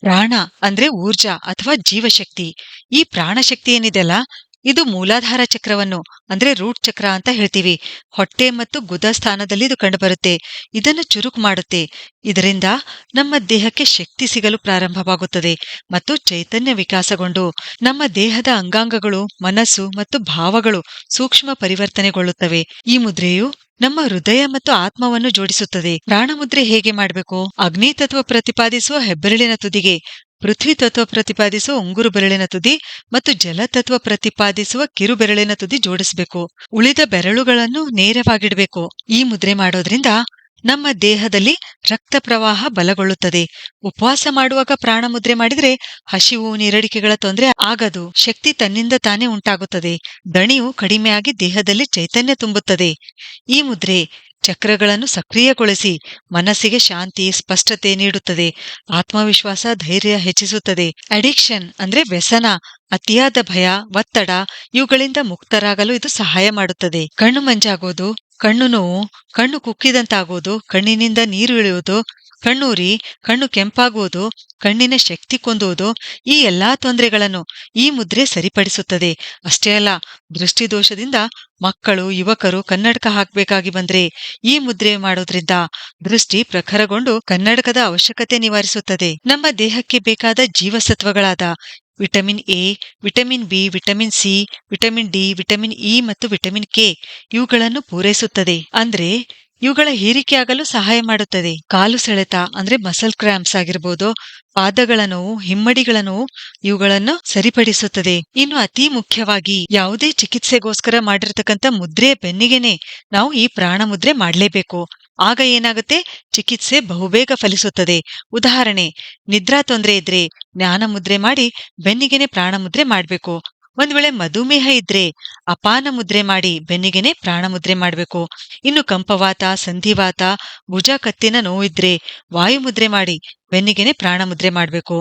ಪ್ರಾಣ ಅಂದ್ರೆ ಊರ್ಜಾ ಅಥವಾ ಜೀವಶಕ್ತಿ. ಈ ಪ್ರಾಣಶಕ್ತಿ ಏನಿದೆಯಲ್ಲ, ಇದು ಮೂಲಾಧಾರ ಚಕ್ರವನ್ನು ಅಂದ್ರೆ ರೂಟ್ ಚಕ್ರ ಅಂತ ಹೇಳ್ತೀವಿ. ಹೊಟ್ಟೆ ಮತ್ತು ಗುದ ಸ್ಥಾನದಲ್ಲಿ ಇದು ಕಂಡುಬರುತ್ತೆ. ಇದನ್ನು ಚುರುಕು ಮಾಡುತ್ತೆ. ಇದರಿಂದ ನಮ್ಮ ದೇಹಕ್ಕೆ ಶಕ್ತಿ ಸಿಗಲು ಪ್ರಾರಂಭವಾಗುತ್ತದೆ ಮತ್ತು ಚೈತನ್ಯ ವಿಕಾಸಗೊಂಡು ನಮ್ಮ ದೇಹದ ಅಂಗಾಂಗಗಳು, ಮನಸ್ಸು ಮತ್ತು ಭಾವಗಳು ಸೂಕ್ಷ್ಮ ಪರಿವರ್ತನೆಗೊಳ್ಳುತ್ತವೆ. ಈ ಮುದ್ರೆಯು ನಮ್ಮ ಹೃದಯ ಮತ್ತು ಆತ್ಮವನ್ನು ಜೋಡಿಸುತ್ತದೆ. ಪ್ರಾಣಮುದ್ರೆ ಹೇಗೆ ಮಾಡಬೇಕು? ಅಗ್ನಿ ತತ್ವ ಪ್ರತಿಪಾದಿಸುವ ಹೆಬ್ಬೆರಳಿನ ತುದಿಗೆ, ಪೃಥ್ವಿ ತತ್ವ ಪ್ರತಿಪಾದಿಸುವ ಉಂಗುರು ಬೆರಳಿನ ತುದಿ ಮತ್ತು ಜಲತತ್ವ ಪ್ರತಿಪಾದಿಸುವ ಕಿರು ಬೆರಳಿನ ತುದಿ ಜೋಡಿಸಬೇಕು. ಉಳಿದ ಬೆರಳುಗಳನ್ನು ನೇರವಾಗಿಡಬೇಕು. ಈ ಮುದ್ರೆ ಮಾಡೋದ್ರಿಂದ ನಮ್ಮ ದೇಹದಲ್ಲಿ ರಕ್ತ ಪ್ರವಾಹ ಬಲಗೊಳ್ಳುತ್ತದೆ. ಉಪವಾಸ ಮಾಡುವಾಗ ಪ್ರಾಣ ಮುದ್ರೆ ಮಾಡಿದ್ರೆ ಹಸಿವು, ನೀರಡಿಕೆಗಳ ತೊಂದರೆ ಆಗದು. ಶಕ್ತಿ ತನ್ನಿಂದ ತಾನೇ ಉಂಟಾಗುತ್ತದೆ. ದಣಿಯು ಕಡಿಮೆಯಾಗಿ ದೇಹದಲ್ಲಿ ಚೈತನ್ಯ ತುಂಬುತ್ತದೆ. ಈ ಮುದ್ರೆ ಚಕ್ರಗಳನ್ನು ಸಕ್ರಿಯಗೊಳಿಸಿ ಮನಸ್ಸಿಗೆ ಶಾಂತಿ, ಸ್ಪಷ್ಟತೆ ನೀಡುತ್ತದೆ. ಆತ್ಮವಿಶ್ವಾಸ ಧೈರ್ಯ ಹೆಚ್ಚಿಸುತ್ತದೆ. ಅಡಿಕ್ಷನ್ ಅಂದ್ರೆ ವ್ಯಸನ, ಅತಿಯಾದ ಭಯ, ಒತ್ತಡ ಇವುಗಳಿಂದ ಮುಕ್ತರಾಗಲು ಇದು ಸಹಾಯ ಮಾಡುತ್ತದೆ. ಕಣ್ಣು ಮಂಜಾಗೋದು ಕಣ್ಣು ನೋವು ಕಣ್ಣು ಕುಕ್ಕಿದಂತಾಗುವುದು ಕಣ್ಣಿನಿಂದ ನೀರು ಇಳಿಯುವುದು ಕಣ್ಣೂರಿ ಕಣ್ಣು ಕೆಂಪಾಗುವುದು ಕಣ್ಣಿನ ಶಕ್ತಿ ಕೊಂದುವುದು ಈ ಎಲ್ಲಾ ತೊಂದರೆಗಳನ್ನು ಈ ಮುದ್ರೆ ಸರಿಪಡಿಸುತ್ತದೆ. ಅಷ್ಟೇ ಅಲ್ಲ, ದೃಷ್ಟಿದೋಷದಿಂದ ಮಕ್ಕಳು, ಯುವಕರು ಕನ್ನಡಕ ಹಾಕಬೇಕಾಗಿ ಬಂದ್ರೆ ಈ ಮುದ್ರೆ ಮಾಡೋದ್ರಿಂದ ದೃಷ್ಟಿ ಪ್ರಖರಗೊಂಡು ಕನ್ನಡಕದ ಅವಶ್ಯಕತೆ ನಿವಾರಿಸುತ್ತದೆ. ನಮ್ಮ ದೇಹಕ್ಕೆ ಬೇಕಾದ ಜೀವಸತ್ವಗಳಾದ vitamin A, vitamin B, vitamin C, vitamin D, vitamin E ಮತ್ತು ವಿಟಮಿನ್ ಕೆ ಇವುಗಳನ್ನು ಪೂರೈಸುತ್ತದೆ. ಅಂದ್ರೆ ಇವುಗಳ ಹೀರಿಕೆಯಾಗಲು ಸಹಾಯ ಮಾಡುತ್ತದೆ. ಕಾಲು ಸೆಳೆತ ಅಂದ್ರೆ ಮಸಲ್ ಕ್ರಾಂಪ್ಸ್ ಆಗಿರ್ಬೋದು, ಪಾದಗಳ ನೋವು, ಹಿಮ್ಮಡಿಗಳ ನೋವು ಇವುಗಳನ್ನು ಸರಿಪಡಿಸುತ್ತದೆ. ಇನ್ನು ಅತಿ ಮುಖ್ಯವಾಗಿ ಯಾವುದೇ ಚಿಕಿತ್ಸೆಗೋಸ್ಕರ ಮಾಡಿರ್ತಕ್ಕಂಥ ಮುದ್ರೆ ಬೆನ್ನಿಗೆನೆ ನಾವು ಈ ಪ್ರಾಣ ಮುದ್ರೆ ಮಾಡಲೇಬೇಕು. ಆಗ ಏನಾಗುತ್ತೆ? ಚಿಕಿತ್ಸೆ ಬಹುಬೇಗ ಫಲಿಸುತ್ತದೆ. ಉದಾಹರಣೆ, ನಿದ್ರಾ ತೊಂದರೆ ಇದ್ರೆ ಜ್ಞಾನ ಮುದ್ರೆ ಮಾಡಿ ಬೆನ್ನಿಗೆನೆ ಪ್ರಾಣ ಮುದ್ರೆ ಮಾಡಬೇಕು. ಒಂದ್ ವೇಳೆ ಮಧುಮೇಹ ಇದ್ರೆ ಅಪಾನ ಮುದ್ರೆ ಮಾಡಿ ಬೆನ್ನಿಗೆನೆ ಪ್ರಾಣ ಮುದ್ರೆ ಮಾಡಬೇಕು. ಇನ್ನು ಕಂಪವಾತ, ಸಂಧಿವಾತ, ಭುಜ ಕತ್ತಿನ ನೋವಿದ್ರೆ ವಾಯು ಮುದ್ರೆ ಮಾಡಿ ಬೆನ್ನಿಗೆನೆ ಪ್ರಾಣ ಮುದ್ರೆ ಮಾಡಬೇಕು.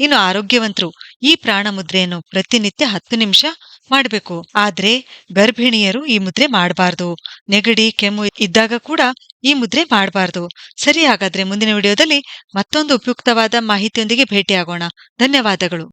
ಇನ್ನು ಆರೋಗ್ಯವಂತರು ಈ ಪ್ರಾಣ ಮುದ್ರೆಯನ್ನು ಪ್ರತಿನಿತ್ಯ ಹತ್ತು ನಿಮಿಷ ಮಾಡಬೇಕು. ಆದ್ರೆ ಗರ್ಭಿಣಿಯರು ಈ ಮುದ್ರೆ ಮಾಡಬಾರ್ದು. ನೆಗಡಿ, ಕೆಮ್ಮು ಇದ್ದಾಗ ಕೂಡ ಈ ಮುದ್ರೆ ಮಾಡಬಾರ್ದು. ಸರಿ ಹಾಗಾದ್ರೆ ಮುಂದಿನ ವಿಡಿಯೋದಲ್ಲಿ ಮತ್ತೊಂದು ಉಪಯುಕ್ತವಾದ ಮಾಹಿತಿಯೊಂದಿಗೆ ಭೇಟಿಯಾಗೋಣ. ಧನ್ಯವಾದಗಳು.